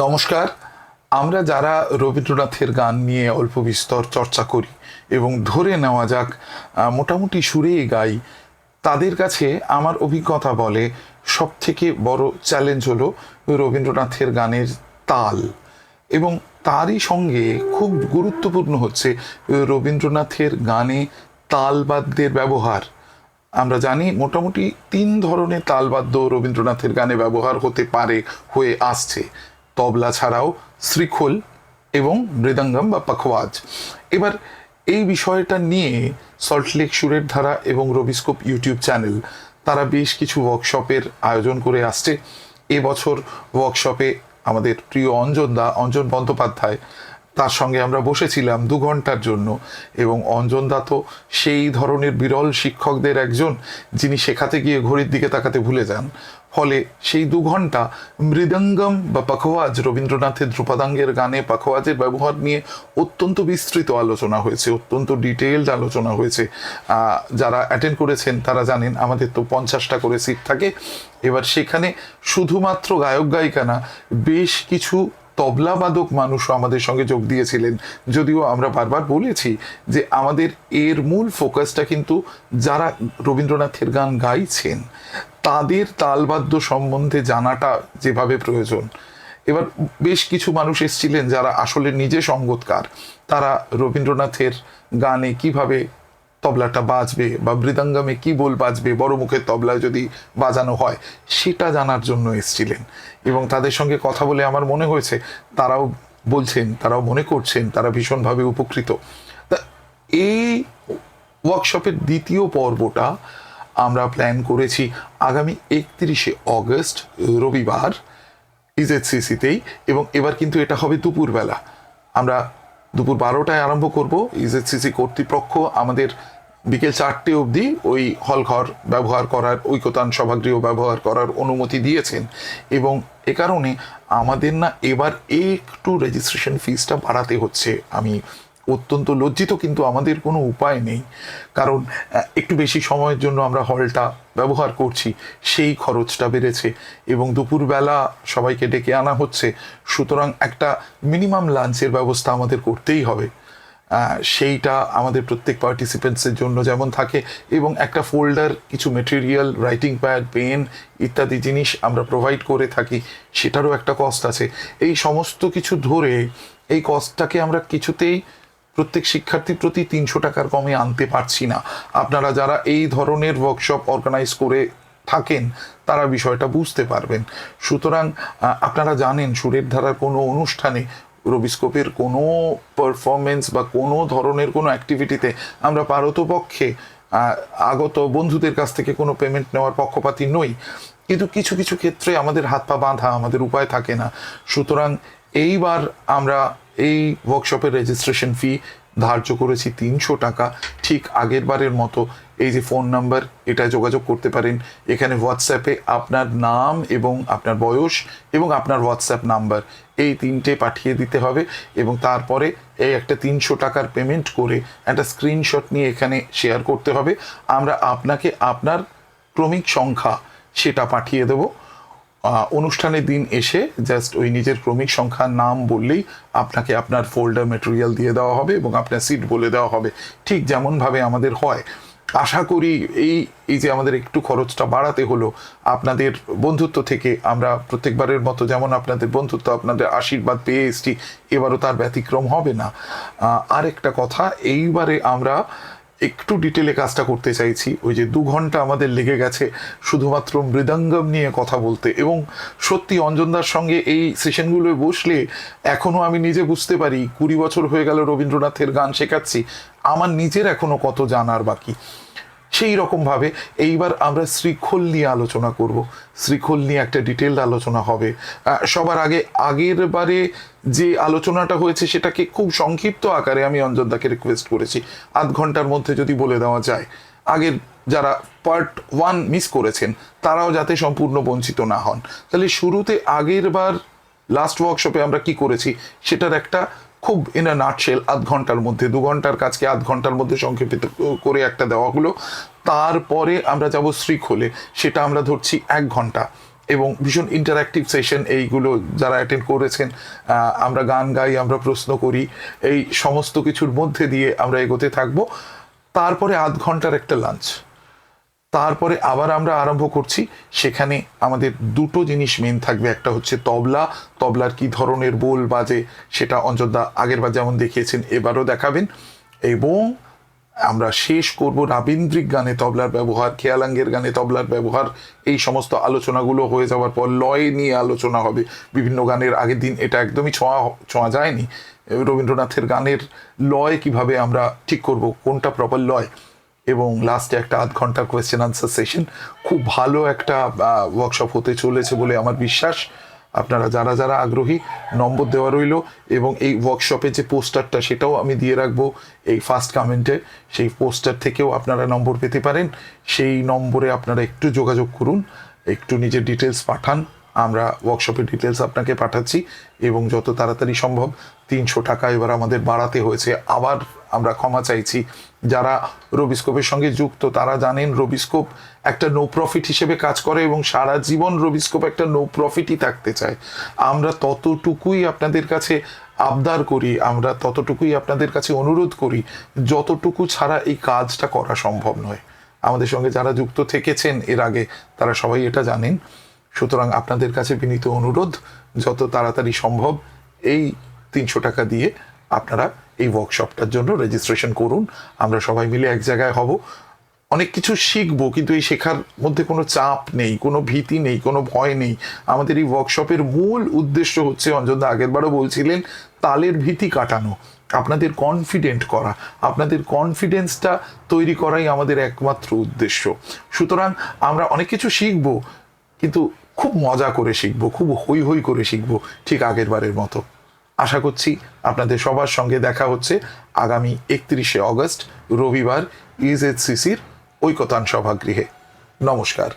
নমস্কার। আমরা যারা রবীন্দ্রনাথের গান নিয়ে অল্প বিস্তর চর্চা করি এবং ধরে নেওয়া যাক মোটামুটি সুরেই গাই, তাদের কাছে আমার অভিজ্ঞতা বলে সব থেকে বড় চ্যালেঞ্জ হলো রবীন্দ্রনাথের গানের তাল। এবং তারই সঙ্গে খুব গুরুত্বপূর্ণ হচ্ছে রবীন্দ্রনাথের গানে তালবাদ্যের ব্যবহার। আমরা জানি মোটামুটি তিন ধরনের তালবাদ্য রবীন্দ্রনাথের গানে ব্যবহার হতে পারে, হয়ে আসছে। তবলা ছাড়াও শ্রীখোল এবং মৃদঙ্গম বা পাখওয়াজ এবার এই বিষয়টা নিয়ে সল্টলেক সুরের ধারা এবং রবিস্কোপ ইউটিউব চ্যানেল, তারা বেশ কিছু ওয়ার্কশপের আয়োজন করে আসছে। এবছর ওয়ার্কশপে আমাদের প্রিয় অঞ্জন দা, অঞ্জন বন্দ্যোপাধ্যায় তার সঙ্গে আমরা বসেছিলাম দু ঘণ্টার জন্য এবং অঞ্জন দা তো সেই ধরনের বিরল শিক্ষকদের একজন যিনি শেখাতে গিয়ে ঘড়ির দিকে তাকাতে ভুলে যান। ফলে সেই দু ঘণ্টা মৃদঙ্গম বা পাখোয়াজ রবীন্দ্রনাথের ধ্রুপদাঙ্গের গানে পাখোয়াজের ব্যবহার নিয়ে অত্যন্ত বিস্তৃত আলোচনা হয়েছে, অত্যন্ত ডিটেলড আলোচনা হয়েছে। যারা অ্যাটেন্ড করেছেন তারা জানেন আমাদের তো পঞ্চাশটা করে সিট থাকে। এবার সেখানে শুধুমাত্র গায়ক গায়িকা না বেশ কিছু তবলাবাদক মানুষও আমাদের সঙ্গে যোগ দিয়েছিলেন। যদিও আমরা বারবার বলেছি যে আমাদের এর মূল ফোকাসটা কিন্তু যারা রবীন্দ্রনাথের গান গাইছেন, তাদের তালবাদ্য সম্বন্ধে জানাটা যেভাবে প্রয়োজন। এবার বেশ কিছু মানুষ এসেছিলেন যারা আসলে নিজে সঙ্গতকার তারা রবীন্দ্রনাথের গানে কীভাবে তবলাটা বাজবে বা মৃদঙ্গমে কি বল বাজবে, বড় মুখের তবলায় যদি বাজানো হয়, সেটা জানার জন্য এসেছিলেন। এবং তাদের সঙ্গে কথা বলে আমার মনে হয়েছে, তারাও বলছেন, তারাও মনে করছেন, তারা ভীষণভাবে উপকৃত। তা এই ওয়ার্কশপের দ্বিতীয় পর্বটা আমরা প্ল্যান করেছি আগামী একত্রিশে অগস্ট, রবিবার ইজেডসিসিতেই এবং এবার কিন্তু এটা হবে দুপুরবেলা। আমরা দুপুর বারোটায় আরম্ভ করব ইজেডসিসি কর্তৃপক্ষ আমাদের বিকেল চারটে অবধি ওই হলঘর ব্যবহার করার, ঐকতান সভাগৃহ ব্যবহার করার অনুমতি দিয়েছেন এবং এ কারণে আমাদের না এবার একটু রেজিস্ট্রেশন ফিসটা বাড়াতে হচ্ছে। আমি অত্যন্ত লজ্জিত, কিন্তু আমাদের কোনো উপায় নেই। কারণ একটু বেশি সময়ের জন্য আমরা হলটা ব্যবহার করছি, সেই খরচটা বেড়েছে এবং দুপুরবেলা সবাইকে ডেকে আনা হচ্ছে। সুতরাং একটা মিনিমাম লাঞ্চের ব্যবস্থা আমাদের করতেই হবে। সেইটা আমাদের প্রত্যেক পার্টিসিপেন্টসের জন্য যেমন থাকে এবং একটা ফোল্ডার কিছু মেটেরিয়াল রাইটিং প্যাড পেন ইত্যাদি জিনিস আমরা প্রোভাইড করে থাকি, সেটারও একটা কস্ট আছে। এই সমস্ত কিছু ধরে এই কস্টটাকে আমরা কিছুতেই প্রত্যেক শিক্ষার্থীর প্রতি তিনশো টাকার কমে আনতে পারছি না। আপনারা যারা এই ধরনের ওয়ার্কশপ অর্গানাইজ করে থাকেন, তারা বিষয়টা বুঝতে পারবেন। সুতরাং আপনারা জানেন সুরের ধারার কোনো অনুষ্ঠানে রবিস্কোপের কোনো পারফরমেন্স বা কোনো ধরনের কোনো অ্যাক্টিভিটিতে আমরা পারতপক্ষে আগত বন্ধুদের কাছ থেকে কোনো পেমেন্ট নেওয়ার পক্ষপাতি নই। কিন্তু কিছু কিছু ক্ষেত্রে আমাদের হাত পা বাঁধা, আমাদের উপায় থাকে না। সুতরাং এইবার আমরা এই ওয়ার্কশপের রেজিস্ট্রেশন ফি ধার্য করেছি তিনশো টাকা। ঠিক আগের বারের মতো এই যে ফোন নাম্বার, এটা যোগাযোগ করতে পারেন। এখানে হোয়াটসঅ্যাপে আপনার নাম এবং আপনার বয়স এবং আপনার হোয়াটসঅ্যাপ নাম্বার এই তিনটে পাঠিয়ে দিতে হবে এবং তারপরে এই একটা তিনশো টাকার পেমেন্ট করে একটা স্ক্রিনশট নিয়ে এখানে শেয়ার করতে হবে। আমরা আপনাকে আপনার ক্রমিক সংখ্যা সেটা পাঠিয়ে দেবো। অনুষ্ঠানের দিন এসে জাস্ট ওই নিজের ক্রমিক সংখ্যার নাম বললেই আপনাকে আপনার ফোল্ডার মেটেরিয়াল দিয়ে দেওয়া হবে এবং আপনার সিট বলে দেওয়া হবে। ঠিক যেমনভাবে আমাদের হয়। আশা করি এই এই যে আমাদের একটু খরচটা বাড়াতে হলো আপনাদের বন্ধুত্ব থেকে আমরা প্রত্যেকবারের মতো যেমন আপনাদের বন্ধুত্ব আপনাদের আশীর্বাদ পেয়ে এসছি এবারও তার ব্যতিক্রম হবে না। আহ, আরেকটা কথা এইবারে আমরা একটু ডিটেলে কাজটা করতে চাইছি। ওই যে দু ঘণ্টা আমাদের লেগে গেছে শুধুমাত্র মৃদঙ্গম নিয়ে কথা বলতে। এবং সত্যি অঞ্জনদার সঙ্গে এই সেশনগুলোয় বসলে এখনও আমি নিজে বুঝতে পারি, কুড়ি বছর হয়ে গেল রবীন্দ্রনাথের গান শেখাচ্ছি, আমার নিজের এখনও কত জানার বাকি। সেই রকমভাবে এইবার আমরা শ্রীখোল নিয়ে আলোচনা করব। শ্রীখোল নিয়ে একটা ডিটেলড আলোচনা হবে। সবার আগে আগের বারে যে আলোচনাটা হয়েছে সেটাকে খুব সংক্ষিপ্ত আকারে আমি অঞ্জনদাকে রিকোয়েস্ট করেছি। আধ ঘণ্টার মধ্যে যদি বলে দেওয়া যায়। আগের যারা পার্ট ওয়ান মিস করেছেন, তারাও যাতে সম্পূর্ণ বঞ্চিত না হন। তাহলে শুরুতে আগের বার লাস্ট ওয়ার্কশপে আমরা কি করেছি, সেটার একটা খুব ইন আ নাটশেল আধ ঘণ্টার মধ্যে, দু ঘণ্টার কাজকে আধ ঘণ্টার মধ্যে সংক্ষেপিত করে একটা দেওয়া হলো। তারপরে আমরা যাব শ্রীখোলে, সেটা আমরা ধরছি এক ঘণ্টা। এবং ভীষণ ইন্টারাক্টিভ সেশন এইগুলো যারা অ্যাটেন্ড করেছেন আমরা গান গাই, আমরা প্রশ্ন করি, এই সমস্ত কিছুর মধ্যে দিয়ে আমরা এগোতে থাকব। তারপরে আধ ঘণ্টার একটা লাঞ্চ তারপরে আবার আমরা আরম্ভ করছি। সেখানে আমাদের দুটো জিনিস মেন থাকবে। একটা হচ্ছে তবলা। তবলার কি ধরনের বোল বাজে সেটা অঞ্চলদা আগের বার যেমন দেখিয়েছেন, এবারও দেখাবেন। এবং আমরা শেষ করব রাবীন্দ্রিক গানে তবলার ব্যবহার, খেয়ালাঙ্গের গানে তবলার ব্যবহার। এই সমস্ত আলোচনাগুলো হয়ে যাওয়ার পর লয় নিয়ে আলোচনা হবে। বিভিন্ন গানের আগের দিন এটা একদমই ছোঁয়া ছোঁয়া যায়নি। রবীন্দ্রনাথের গানের লয় কীভাবে আমরা ঠিক করব, কোনটা প্রপার লয়? এবং লাস্টে একটা আধ ঘণ্টার কোয়েশ্চেন আনসার সেশন খুব ভালো একটা ওয়ার্কশপ হতে চলেছে বলে আমার বিশ্বাস। আপনারা যারা যারা আগ্রহী, নম্বর দেওয়া রইল এবং এই ওয়ার্কশপে যে পোস্টারটা সেটাও আমি দিয়ে রাখব এই ফার্স্ট কমেন্টে সেই পোস্টার থেকেও আপনারা নম্বর পেতে পারেন। সেই নম্বরে আপনারা একটু যোগাযোগ করুন, একটু নিজের ডিটেলস পাঠান। আমরা ওয়ার্কশপের ডিটেলস আপনাকে পাঠাচ্ছি এবং যত তাড়াতাড়ি সম্ভব তিনশো টাকা এবার আমাদের বাড়াতে হয়েছে। আবার আমরা ক্ষমা চাইছি। যারা রবিস্কোপের সঙ্গে যুক্ত, তারা জানেন রবিস্কোপ একটা নো প্রফিট হিসেবে কাজ করে এবং সারা জীবন রবিস্কোপ একটা নো প্রফিটই থাকতে চায়। আমরা ততটুকুই আপনাদের কাছে আবদার করি, আমরা ততটুকুই আপনাদের কাছে অনুরোধ করি, যতটুকু ছাড়া এই কাজটা করা সম্ভব নয়। আমাদের সঙ্গে যারা যুক্ত থেকেছেন এর আগে, তারা সবাই এটা জানেন। সুতরাং আপনাদের কাছে বিনীত অনুরোধ, যত তাড়াতাড়ি সম্ভব এই তিনশো টাকা দিয়ে আপনারা এই ওয়ার্কশপটার জন্য রেজিস্ট্রেশন করুন। আমরা সবাই মিলে এক জায়গায় হব। অনেক কিছু শিখব, কিন্তু এই শেখার মধ্যে কোনো চাপ নেই, কোনো ভীতি নেই, কোনো ভয় নেই। আমাদের এই ওয়ার্কশপের মূল উদ্দেশ্য হচ্ছে অঞ্জনদা আগেরবারও বলছিলেন, তালের ভীতি কাটানো, আপনাদের কনফিডেন্ট করা। আপনাদের কনফিডেন্সটা তৈরি করাই আমাদের একমাত্র উদ্দেশ্য। সুতরাং আমরা অনেক কিছু শিখব, কিন্তু খুব মজা করে শিখব, খুব হই হই করে শিখব ঠিক আগের বারের মতো। আশা করছি আপনাদের সবার সঙ্গে দেখা হচ্ছে আগামী একত্রিশে অগস্ট, রবিবার ইজএসসিসির ঐকতান সভাগৃহে। নমস্কার।